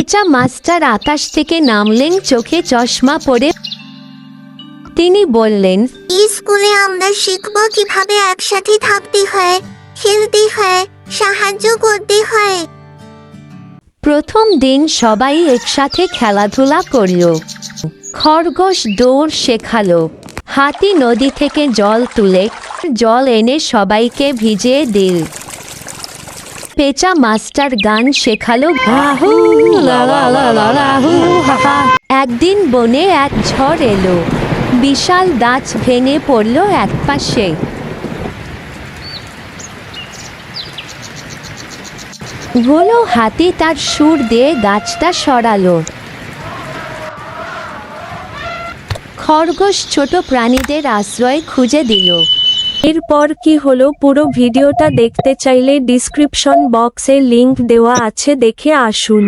পেঁচা মাস্টার আকাশ থেকে নামলেন চোখে চশমা পরে তিনি বললেন স্কুলে আমরা শিখব কীভাবে একসাথে থাকতে হয় খেলতে হয় সাহায্য করতে হয়। প্রথম দিন সবাই একসাথে খেলাধুলা করল। খরগোশ দৌড় শেখালো। হাতি নদী থেকে জল তুলে জল এনে সবাইকে ভিজিয়ে দিল। পেঁচা মাস্টার গান শেখালো। একদিন বনে এক ঝড় এলো বিশাল গাছ ভেঙে পড়ল এক পাশে। হলো হাতি তার সুর দিয়ে গাছটা সরালো। খরগোশ ছোট প্রাণীদের আশ্রয় খুঁজে দিল। এরপর কি হলো পুরো ভিডিওটা দেখতে চাইলে ডিসক্রিপশন বক্সে লিংক দেওয়া আছে দেখে আসুন।